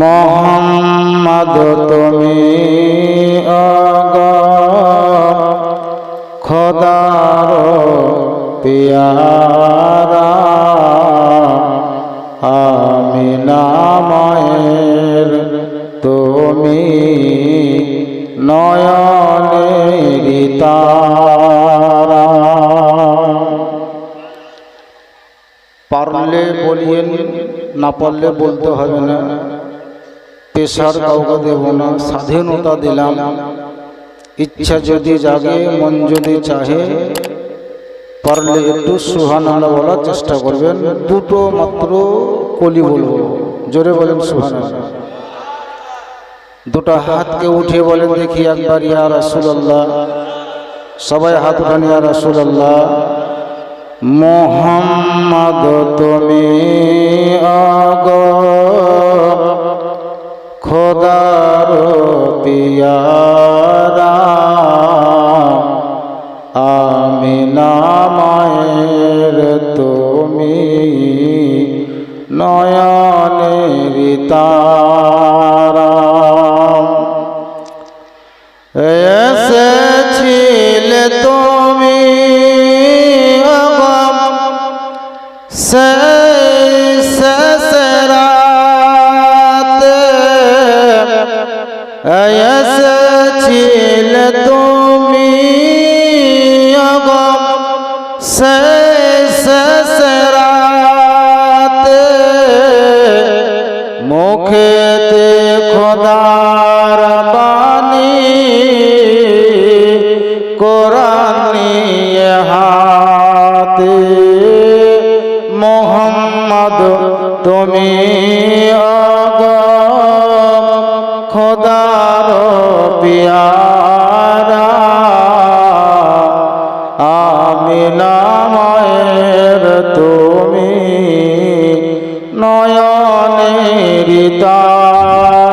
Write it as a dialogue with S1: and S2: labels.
S1: মোহাম্মদ তুমি অগ খোদার পিয়ারা আমি নামায়ের তুমি নয়নের তারা পারলে বলিয়েন, না পারলে বলতে হবে না। পেশার কাউকে দেব না, স্বাধীনতা দিলাম। ইচ্ছা যদি জাগে, মন যদি চাহে, পারলে একটু সুহানাল্লাহ বলার চেষ্টা করবেন। দুটো মাত্র কলি বলব। জোরে বলেন সুহানাল্লাহ দুটা হাতকে উঠে বলেন, দেখি একবার ইয়া রাসূলুল্লাহ। সবাই হাত উঠান, ইয়া রাসূলুল্লাহ, মোহাম্মদ তুমি আগ পিয়ারা। আমি নামায়ের তুমি নয়নের তারা। এসেছিলে তুমি আগম ছিল তুমি সসরাত মুখেতে খোদার বাণী কোরআনী হাতে। মোহাম্মদ তুমি অগ খোদা আল্লাহ